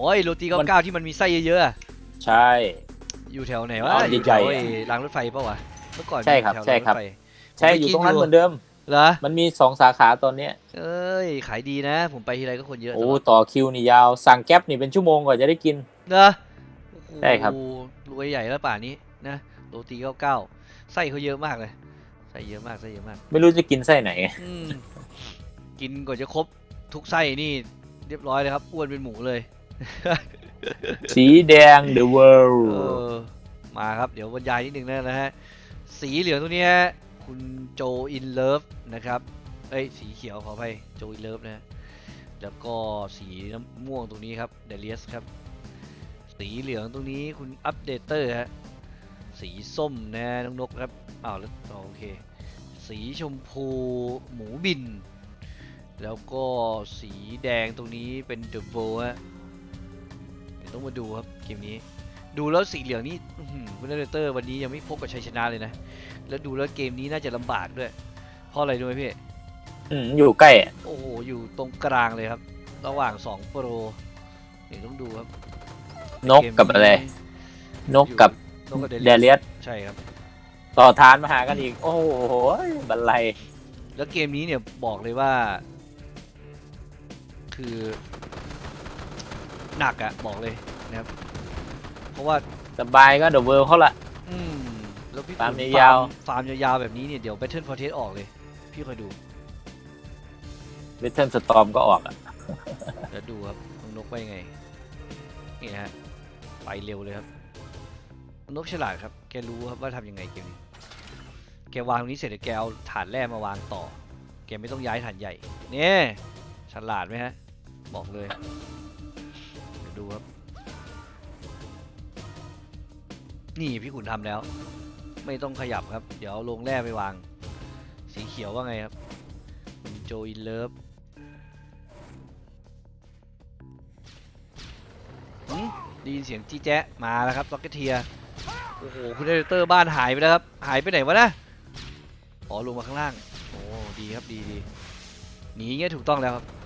อ้ยโรตีเก้าเก้าที่มันมีไส้เยอะๆอะใช่ อยู่แถวไหนวะอ๋ออยู่ใหญ่แถวๆไอ้รางรถไฟปะวะเมื่อก่อนใช่ครับมีแถวใช่ครับางถไฟ ใช่ผมไปอยู่กินตรงนั้นอยู่ เหมือนเดิม เหรอมันมีสองสาขาตอนเนี้ยเอ้ยขายดีนะ ผมไปทีไรก็คนเยอะโอ้ตลอดต่อคิวนี่ยาว สั่งแก๊ปนี่เป็นชั่วโมงกว่าจะได้กิน เนอะใช่ครับ โอ้โหรวยใหญ่แล้วป่านนี้นะโรตีเก้าเก้าไส้เขาเยอะมากเลยไส้เยอะมากไส้เยอะมาก ไม่รู้จะกินไส้ไหน อืม กินก่อนจะครบทุกไส้นี่เรียบร้อยเลยครับอ้วนเป็นหมูเลย สีแดง the world เออมาครับ เดี๋ยวบรรยายนิดนึงนะฮะ สีเหลืองตรงเนี้ยคุณโจอินเลิฟนะครับ เอ้ย สีเขียวขอไปโจอินเลิฟนะ แล้วก็สีน้ำม่วงตรงนี้ครับเดลียสครับ สีเหลืองตรงนี้คุณอัปเดเตอร์ฮะ สีส้มนะน้องนกครับ อ้าวแล้วโอเค สีชมพูหมูบิน แล้วก็สีแดงตรงนี้เป็นเดอะโบฮะเดี๋ยว ต้องมาดูครับเกมนี้ ดูแล้วสีเหลืองนี่อื้อหือคุณเดเตอร์วันนี้ยังไม่พบกับชัยชนะเลยนะ แล้วดูแล้วเกมนี้น่าจะลำบากด้วยเพราะอะไรรู้ไหมพี่อืมอยู่ใกล้อะโอ้โหอยู่ตรงกลางเลยครับ ระหว่าง2โปรเดี๋ยวต้องดูครับนกกับอะไร นกกับนกกับเดเดลิเลียสใช่ครับ ต่อทานมาหากันอีก โอ้โหบันไลแล้วเกมนี้เนี่ยบอกเลยว่า คือ หนักอะบอกเลยนะครับ เพราะว่าสบายก็ the world เขาละ อืมแล้วพี่ฟาร์มขุนยาวฟาร์มยาวๆแบบนี้เนี่ยเดี๋ยว Battle for t e s ออกเลย พี่คอยดูเวทเทิร์นสตอมก็ออกอะแล้วดูครับน้องนกไปยังไง นี่นะฮะ ไปเร็วเลยครับน้องนกฉลาดครับ แกรู้ครับว่าทำยังไงเกมนี้ แกวางตรงนี้เสร็จเดี๋ยวแกเอาฐานแร่มาวางต่อ แกไม่ต้องย้ายฐานใหญ่ เนี่ย ฉลาดไหมฮะ บอกเลยเดูครับ นี่พี่ขุนทำแล้ว ไม่ต้องขยับครับ เดี๋ยวลงแร่ไปวาง สีเขียวว่าไงครับ โจอินเลิฟได้ยินเสียงจี้แจ๊ะมาแล้วครับล็อกเก็ตเทียโอ้โหคุณเดเตอร์บ้านหายไปแล้วครับ หายไปไหนวะนะอ๋อลงมาข้างล่าง โอ้ดีครับดีดีหนีเงี้ยถูกต้องแล้วครับ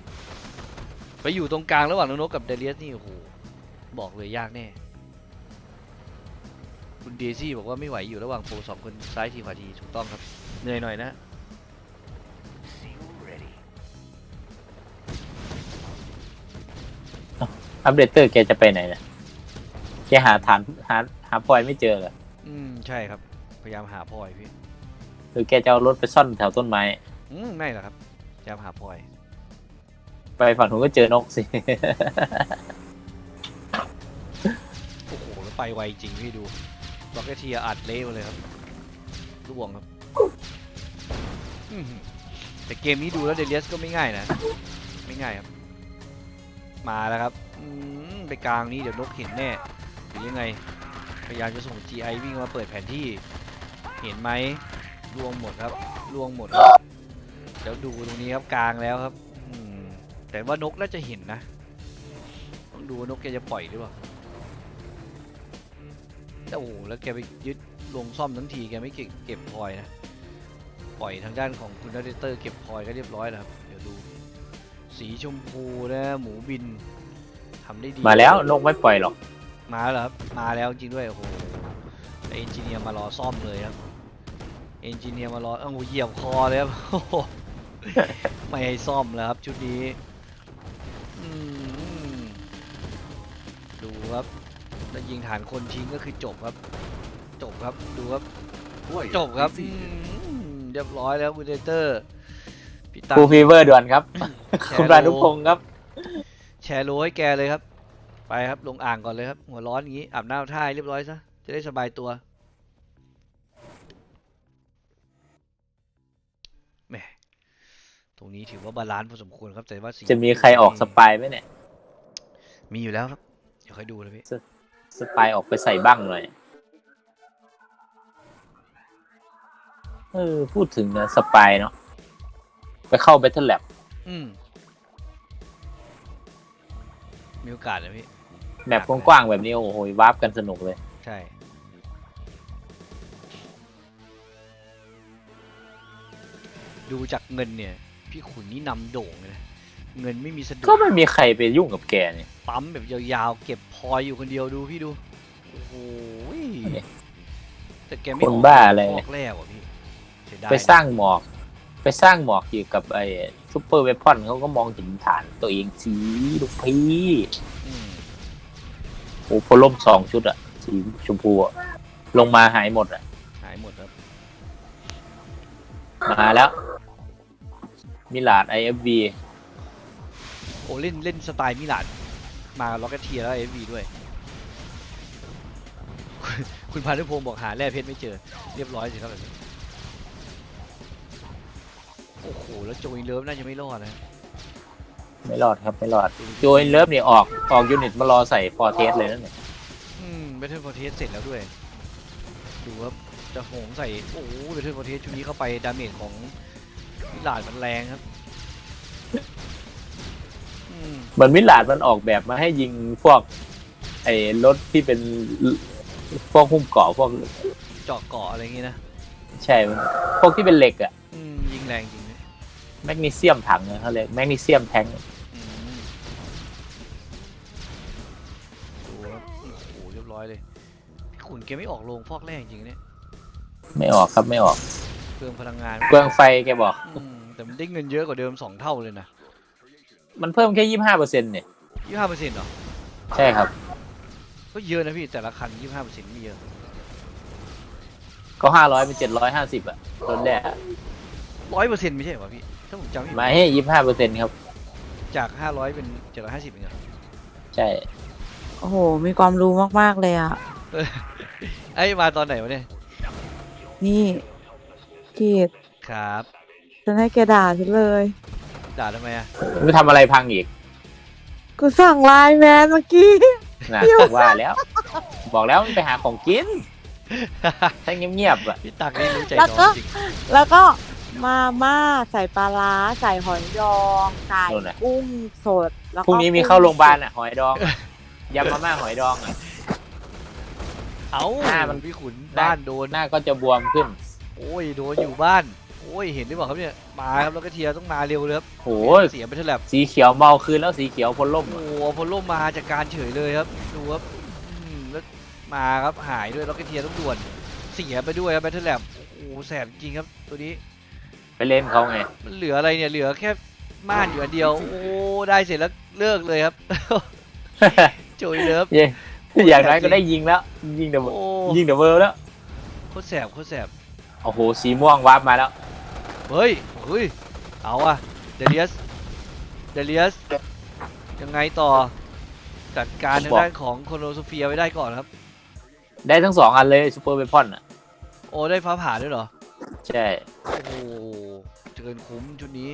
ไปอยู่ตรงกลางระหว่างน้องนกกับเดเลียสนี่โอ้โหบอกเลยยากแน่ คุณเดซี่บอกว่าไม่ไหวอยู่ระหว่างโปรสองคนซ้ายทีขวาทีถูกต้องครับ เหนื่อยหน่อยนะ อัปเดตเตอร์แกจะไปไหนเนี่ยแกหาฐานหาหาพลอยไม่เจอเหรออืมใช่ครับ พยายามหาพลอยพี่ หรือแกจะเอารถไปซ่อนแถวต้นไม้ อืมไม่หรอกครับพยายามหาพลอย ไปฝั่งนู้นก็เจอนกสิ โอ้โหแล้วไปไวจริงพี่ดูล็อกเกตเทียอัดเละมาเลยครับล่วงครับอื้อหือแต่เกมนี้ดูแล้วเดเลียสก็ไม่ง่ายนะ ไม่ง่ายครับ มาแล้วครับอืมไปกลางนี้เดี๋ยวนกเห็นแน่หรือยังไง พยายามจะส่ง GI วิ่งมาเปิดแผนที่ เห็นไหมล่วงหมดครับล่วงหมดครับเดี๋ยวดูตรงนี้ครับกลางแล้วครับ แต่ว่านกน่าจะเห็นนะ ต้องดูว่านกแกจะปล่อยหรือเปล่าแต่โอ้โหแล้วแกไปยึดลงซ่อมทั้งทีแกไม่เก็บเก็บพลอยนะ ปล่อยทางด้านของคุณนัดเตอร์เก็บพลอยก็เรียบร้อยแล้วครับ เดี๋ยวดู สีชมพูนะหมูบินทำได้ดี มาแล้วนกไม่ปล่อยหรอก มาแล้วครับ มาแล้วจริงด้วย โอ้โหเอนจิเนียร์มารอซ่อมเลยครับ เอนจิเนียร์มารอเอ้าเหยียบคอเลยครับโอ้โหไม่ให้ซ่อมแล้วครับชุดนี้ แล้วยิงฐานคนทิ้งก็คือจบครับ จบครับดูครับจบครับอืมเรียบร้อยแล้วคุณเตอร์พี่ตังคูฟีเวอร์ด่วนครับแชร์คุณรานุโลพงศ์ครับ แชร์โลให้แกเลยครับ ไปครับลงอ่างก่อนเลยครับ หัวร้อนอย่างนี้อาบน้ำท่ายเรียบร้อยซะจะได้สบายตัวแหมตรงนี้ถือว่าบาลานซ์พอสมควรครับแต่ว่าสีจะมีใครออกสปายไหมเนี่ย มีอยู่แล้วครับ เดี๋ยวค่อยดูเลยพี่ สปายออกไปใส่บ้างหน่อยเออพูดถึงนะสปายเนาะไปเข้า Battle Lab อืมมีโอกาสนะพี่ แมปกว้างๆแบบนี้โอ้โหวาร์ปกันสนุกเลย ใช่ ดูจากเงินเนี่ย พี่ขุนนี่นำโด่งเลยนะ เงินไม่มีสะดุก็ดไม่มีใครไปยุ่งกับแกเนี่ย ปั๊มแบบยาวๆ เก็บพอยอยู่คนเดียวดูพี่ดู โอ้โหยเนี่ยแต่แกไม่คนออกบ้าอะไร ออกแรกว่ะพี่เสียดายไปสร้างหมอก ไปสร้างหมอกอยู่กับไอ้ซูเปอร์เวพอนเขาก็มองเห็นฐานตัวเองสีลูกพี่อืมโอ้โหล่มสองชุดอะสีชมพูอะลงมาหายหมดอะหายหมดครับ มาแล้วมิลาดไอเอฟบี โอ้เล่นเล่นสไตล์มิลานมาล็อกกเทียแล้วเอฟวีด้วยคุณคุณพานุพงศ์บอกหาแร่เพชรไม่เจอ เรียบร้อยสิครับแบบนี้โอ้โหแล้วโจยเลิฟน่าจะไม่รอดนะไม่รอดครับไม่รอดโจยเลิฟเนี่ยออกออกยูนิตมารอใส่ฟอร์เทสเลยนั่นเนี่ยอืมเบทเทิลฟอร์เทสเสร็จแล้วด้วยดูว่าจะโหงใส่โอ้โหเบทเทิลฟอร์เทสชุดนี้เข้าไปดาเมจของมิลานมันแรงครับอืม เหมือนมิลาดมันออกแบบมาให้ยิงพวก ไอ้รถที่เป็นพวกหุ้มเกาะพวกเจาะเกาะอะไรอย่างงี้นะใช่มันพวกที่เป็นเหล็กอะอืมยิงแรงจริงนะแมกนีเซียมถังนะเขาเรียกแมกนีเซียมแทงอืมดูครับโอ้โหเรียบร้อยเลยพี่ขุนแกไม่ออกโรงฟอกแรกจริงๆเนี่ยไม่ออกครับไม่ออกเปลืองพลังงานเปลืองไฟแกบอกอืมแต่มันได้เงินเยอะกว่าเดิมสองเท่าเลยนะ มันเพิ่มแค่ยี่ห้าเปอร์เซ็นต์เนี่ยยี่ห้าเปอร์เซ็นต์เหรอ ใช่ครับ ก็เยอะนะพี่แต่ละคันยี่ห้าเปอร์เซ็นต์ไม่เยอะ ก็ห้าร้อยเป็นเจ็ดร้อยห้าสิบอะรถแรกอะร้อยเปอร์เซ็นต์ไม่ใช่เหรอพี่ถ้าผมจำไม่ผิดมาให้ยี่ห้าเปอร์เซ็นต์ครับ จากห้าร้อยเป็นเจ็ดร้อยห้าสิบเองเหรอใช่ โอ้โห มีความรู้มาก ๆ เลยอะไอ้ยมาตอนไหนวะเนี่ยนี่กีดครับ ฉันให้แกด่าฉันเลย ด่าทำไมอะไม่ทำอะไรพังอีก กูสั่งไลน์แมนเมื่อกี้ นะอยู่ว่าแล้ว บอกแล้วมันไปหาของกินถ้าเงียบๆอะพี่ตักนี่รู้ใจแล้วน้ก็ องจริงแล้วก็มาม่าใส่ปลาร้าใส่หอยดองใส่กุ้งสด แล้วก็พรุ่งนี้มีเข้าโรงพยาบาลอะหอยดองอะยำมาม่าหอยดองอะเอ้าหน้ามัน พี่ขุนหน้าบ้านโดนหน้าก็จะบวมขึ้น โอ้ยโดนอยู่บ้าน โอ้ยเห็นหรือเปล่าครับเนี่ยมาครับแล้วก็เทียร์ต้องมาเร็วเลยครับโอ้ยเสียไปเท่าไหร่สีเขียวเมาคืนแล้วสีเขียวพ้นล่มโอ้อะโหพอล่มมาจากการเฉยเลยครับดูครับอืมแล้วมาครับหายด้วยแล้วก็เทียร์ต้องด่วนเสียไปด้วยครับแบทเทิลแลบโอ้โหแสบจริงครับตัวนี้ไปเล่นเขาไงมันเหลืออะไรเนี่ยเหลือแค่ม่านอยู่อันเดียว โอ้ได้เสร็จแล้วเลิกเลยครับโจยเลิฟเย้อย่างน้อยก็ได้ยิงแล้ว ยิงเดอะโอ้ยิงเดอะเวิร์แล้วโคตรแสบโคตรแสบโอ้โหสีม่วงวาร์ปมาแล้ว เฮ้ยเฮ้ย เอาอะเดเลียสเดเลียสยังไงต่อ จัดการทางบอกด้านของโคโนโซเฟียไว้ได้ก่อนครับ ได้ทั้งสองอันเลยซูเปอร์เวพอนอะ โอ้ ได้ฟ้าผ่าด้วยเหรอ ใช่ โอ้โหเกินคุ้มชุดนี้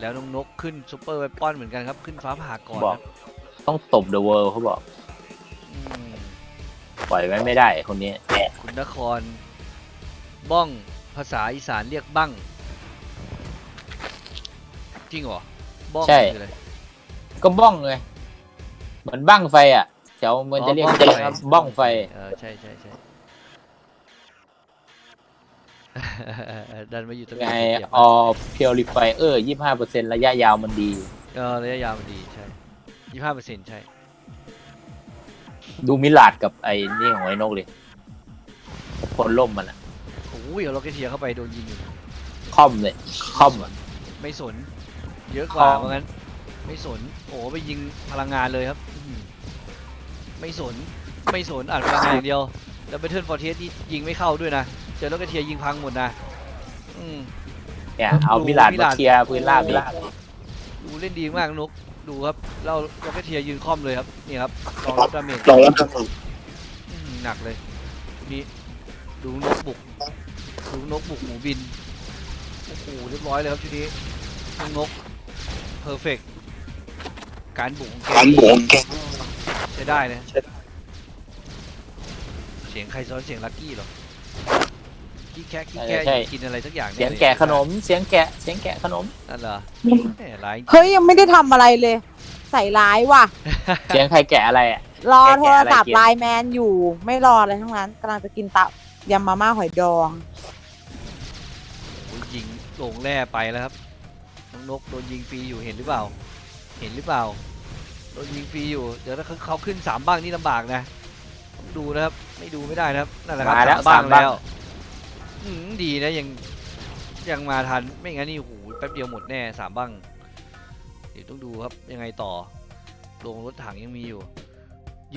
แล้วน้องนกขึ้นซูเปอร์ไวปอนเหมือนกันครับ ขึ้นฟ้าผ่าก่อนบอกครับต้องตบเดอะเวิร์เขาบอก อืม ปล่อยไว้ไม่ได้คนนี้ คุณนคร บ้องภาษาอีสานเรียกบั้ง จริงเหรอบ้องใช่ คืออะไร ก็บ้องเลยเหมือนบ้างไฟอะแถวมันจะเรียกอ๋อจะเรียกว่าบ้องไฟ เออใช่ใช่ใช่ ดันมาอยู่ตรงไงนี้เสียบออเพียวริไฟเออยี่ห้าเปอร์เซ็นระยะยาวมันดี เออระยะยาวมันดีใช่ยี่ห้าเปอร์เซ็นต์ใช่ ดูมิลาดกับไอ้นี่ของไอ้นกเลยผลล่มมันอะโอ้ยเอาล็อกเกตเทียเข้าไปโดนยิงอยู่ ค่อมเลยค่อมอะไม่สน เยอะกว่าของเพราะงั้น ไม่สนโอ้ไปยิงพลังงานเลยครับอื้อหือไม่สนไม่สนอ่านพลังงานอย่างเดียว แล้วเบทเทิลฟอร์เทสที่ยิงไม่เข้าด้วยนะเจอล็อกเกตเทียยิงพังหมดนะอืม เนี่ยเอามิลาดมาเคลียร์พื้นราบมิลาดดูเล่นดีมากนกดูครับเราล็อกเกตเทียยืนค่อมเลยครับนี่ครับรองรับดาเมจรองรับดาเมจอืมหนักเลยนี่ดูนกบุกดูนกบุกหมูบินโอ้โหเรียบร้อยเลยครับชุดนี้น้องนก เพอร์เฟกการบุกของแกการบวกแกใช้ได้นะใช้ได้เสียงใครซ้อนเสียงลักกี้เหรอกี้แคะกี้ใช่แคะใช่กินอะไรสักอย่างเสียงแกะขนมเสียงแกะเสียงแกะขนมนั่นเหรอแหมร้ายเฮ้ยยังไม่ได้ทำอะไรเลย ใส่ร้ายว่ะ เสียงใครแกะอะไรอะรอแกะโทแกะรอะไรศัพท์กินไลน์แมนอยู่ไม่รออะไรทั้งนั้นกำลังจะกินตับยำมาม่าหอยดองโอ้ยยิงโหลงแร่ไปแล้วครับ น้องนกโดนยิงฟรีอยู่เห็นหรือเปล่า เห็นหรือเปล่า โดนยิงฟรีอยู่ เดี๋ยวถ้าเขาขึ้นสามบ้างนี่ลำบากนะต้องดูนะครับ ไม่ดูไม่ได้นะครับนั่นแหละครับมาแล้วสามบ้างสามบ้าง แล้วอืมดีนะยังยังมาทันไม่งั้นนี่โอ้โหแป๊บเดียวหมดแน่สามบ้าง เดี๋ยวต้องดูครับยังไงต่อลงรถถังยังมีอยู่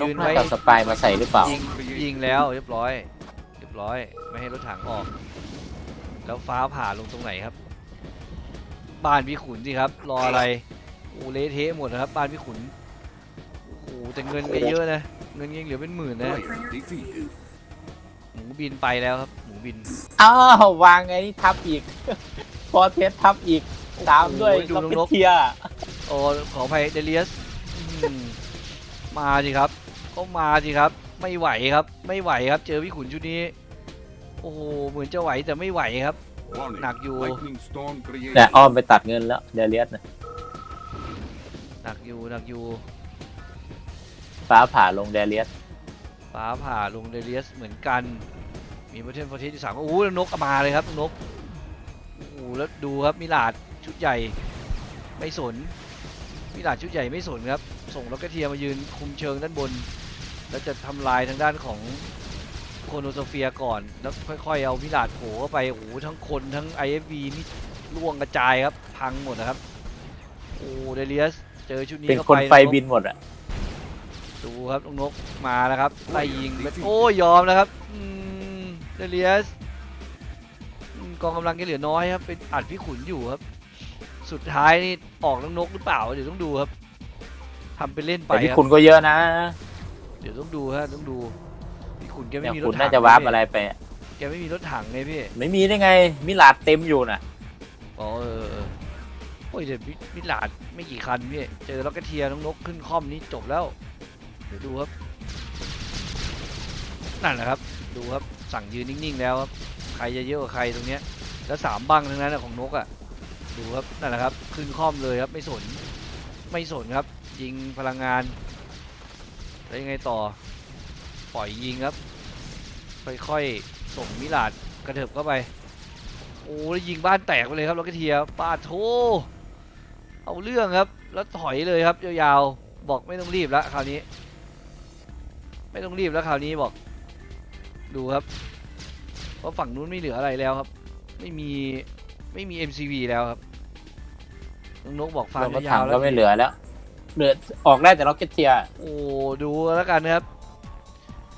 ต้อยืงนให้ไว้กับสปายมาใส่หรือเปล่า ยิงยิงแล้วเรียบร้อย เรียบร้อย ไม่ให้รถถังออก แล้วฟ้าผ่าลงตรงไหนครับ บ้านพี่ขุนสิครับ รออะไรโอ้เละเทะหมดนะครับบ้านพี่ขุนโอ้โหแต่เงินแกเยอะนะเงินยังเหลือเป็นหมื่นนะ Player defeated. หมูบินไปแล้วครับ หมูบินอ้าววางไงนี่ทับอีก พอเทสทับอีก ตามด้วยโอ้โหดูล็อกนกเทียร์โอ้ขออภัยเดเลียสอืมมาสิครับ ก็มาสิครับ ไม่ไหวครับ ไม่ไหวครับ เจอพี่ขุนชุดนี้ โอ้โหเหมือนจะไหวแต่ไม่ไหวครับ Warning. Knock you. Lightning storm created. เนี่ยอ้อมไปตัดเงินแล้วเดเลียสนะหนักอยู่ หนักอยู่ ฟ้าผ่าลงเดเลียสฟ้าผ่าลงเดเลียสเหมือนกัน มีประเทศประเทศที่สามโอ้โหแล้วนกมาเลยครับนก โอ้โหแล้วดูครับมิลาดชุดใหญ่ไม่สนมิลาดชุดใหญ่ไม่สนครับ ส่งล็อกเกตเทียมายืนคุมเชิงด้านบน แล้วจะทำลายทางด้านของ โคโนโซเฟียก่อน แล้วค่อยๆ เอามิลาดโผล่เข้าไปโอ้โหทั้งคนทั้ง IFV นี่ล่วงกระจายครับ พังหมดนะครับ โอ้เดเลียสเจอชุดนี้เป็นเข้าคนไปไฟะบินหมดอะ ดูครับลูกนกมาแล้วครับไล่ยิงเป็นโอ้ยยอมแล้วครับอืมเดเลียสอืมกองกำลังแกเหลือน้อยครับเป็นอัดพี่ขุนอยู่ครับ สุดท้ายนี่ออกน้องนกหรือเปล่าเดี๋ยวต้องดูครับทำเป็นเล่นไปแต่พี่ครับ คุณก็เยอะนะ เดี๋ยวต้องดูฮะต้องดูพี่ ขุนแกไม่เนี่ยมีรคุถณถังน่าจะวาร์ปพี่อะไรไปอะแกไม่มีรถถังไงพี่ ไม่มีได้ไง มิลาดเต็มอยู่น่ะ อ๋อเออเออโอ้ยเดี๋ยวมิมิลาดไม่กี่คันพี่ เจอล็อกเกตเทียร์น้องนกขึ้นคอมนี่จบแล้ว เดี๋ยวดูครับ นั่นแหละครับ ดูครับ สั่งยืนนิ่งๆแล้วครับ ใครจะเยอะกว่าใครตรงเนี้ย แล้วสามบังทั้งนั้นนะของนกอะ่ะ ดูครับ นั่นแหละครับ ขึ้นคอมเลยครับ ไม่สน ไม่สนครับ ยิงพลังงาน แล้วยังไงต่อ ปล่อยยิงครับ ค่อยๆ ส่งมิลาดกระเถิบเข้าไป โอ้แล้วยิงบ้านแตกไปเลยครับล็อกเกตเทียร์ปาดโถเอาเรื่องครับ แล้วถอยเลยครับยาวๆ บอกไม่ต้องรีบแล้วคราวนี้ ไม่ต้องรีบแล้วคราวนี้บอก ดูครับเพราะฝั่งนู้นไม่เหลืออะไรแล้วครับ ไม่มีไม่มี MCV แล้วครับน้องนกบอกฟาร์มรถยาถังวๆแล้ก็วไม่เหลือแล้ว เหลือออกได้แต่ล็อกเก็ตเทียร์โอ้ดูแล้วกันนะครับ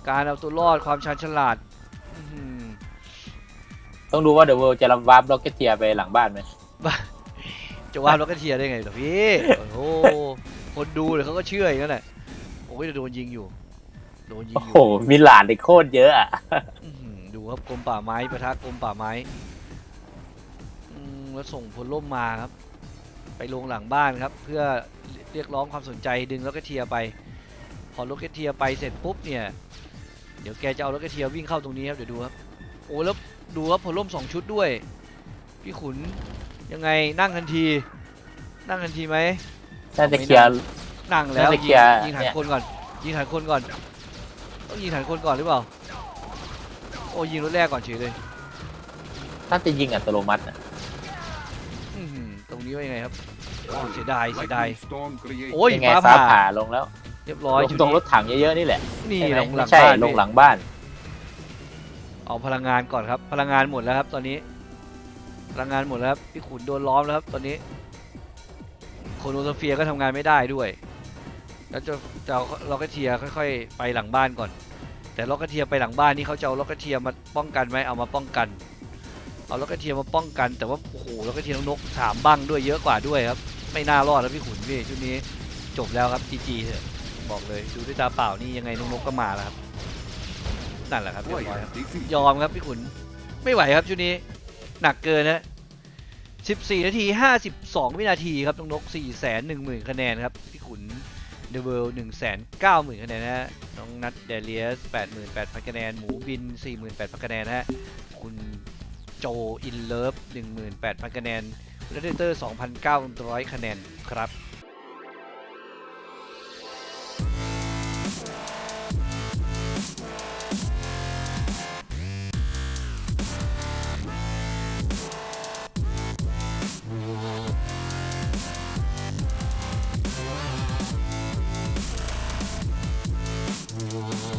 การเอาตัวรอดความชาญฉลาดอื้อหือต้องดูว่าเดอะเวิลด์จะรับวาร์ปล็อกเก็ตเทียร์ไปหลังบ้านไหมจะว่าล็อกเกตเทียร์ได้ไงเหรอพี่ โอ้โห คนดูเลยเขาก็เชื่ออย่างนั้นแหละโอ้ยแต่โดนยิงอยู่ โดนยิงโอ้อโห ยู่มิลาดนี่โคตรเยอะอะอื้อหือดูครับกรมป่าไม้ปะทะกรมป่าไม้อืมแล้วส่งพลล่มมาครับ ไปลงหลังบ้านครับ เพื่อเรียกร้องความสนใจดึงล็อกเกตเทียร์ไป พอล็อกเกตเทียร์ไปเสร็จปุ๊บเนี่ย เดี๋ยวแกจะเอาล็อกเกตเทียร์วิ่งเข้าตรงนี้ครับเดี๋ยวดูครับโอ้แล้วดูครับพลล่มสองชุดด้วย พี่ขุนยังไงนั่งทันที นั่งทันทีไหมน่าจะเคลียร์ นั่งแล้วน่าจะยิเคลียร์งยิงฐานเนี่ย คนก่อน ยิงฐานคนก่อนต้องยิงฐานคนก่อนหรือเปล่าโอ้ยิงรถแรกก่อนเฉยเลยน่าจะยิงอัตโนมัตินะอื้อหือตรงนี้ว่ายังไงครับโอ้เสียดายเสียดาย Lightning storm created. โอ้ยยังไงฟ้าฟ้าผ่า ผ่าลงแล้ว เรียบร้อยลงชุดตรงรนี้ถถังเยอะๆนี่แหละนี่ใช่ไหลมงหลัไม่งใช่บ้านลงพี่หลังบ้าน เอาพลังงานก่อนครับ พลังงานหมดแล้วครับตอนนี้ พลังงานหมดแล้วครับพี่ขุนโดนล้อมแล้วครับตอนนี้โคโนโซเฟียก็ทำงานไม่ได้ด้วย แล้วจะจะเอาล็อกเกตเทียร์ค่อย ๆ ไปหลังบ้านก่อน แต่ล็อกเกตเทียร์ไปหลังบ้านนี่เขาจะเอาล็อกเกตเทียร์มาป้องกันไหมเอามาป้องกัน เอาล็อกเกตเทียร์มาป้องกัน แต่ว่าโอ้โหล็อกเกตเทียร์นกสามบังด้วยเยอะกว่าด้วยครับ ไม่น่ารอดแล้วพี่ขุนพี่ชุดนี้จบแล้วครับจีจีเถอะ บอกเลยดูด้วยตาเปล่านี่ยังไงนกนกก็มาแล้วครับนั่นแหละครับเรียบร้อยครับ Player defeated. ยอมครับพี่ขุนไม่ไหวครับชุดนี้หนักเกินนะ14 นาที 52 วินาทีครับน้องนก4 1 0 0 0 0คะแนนครับพี่ขุนเดอะเวิลด์1 9 0 0 0 0คะแนนนะฮะน้องนัทเดเลียส88,000คะแนน หมูบิน48,000คะแนนนะฮะคุณโจอินเลิฟ18,000คะแนนคุณเดเตอร์2,900คะแนนครับ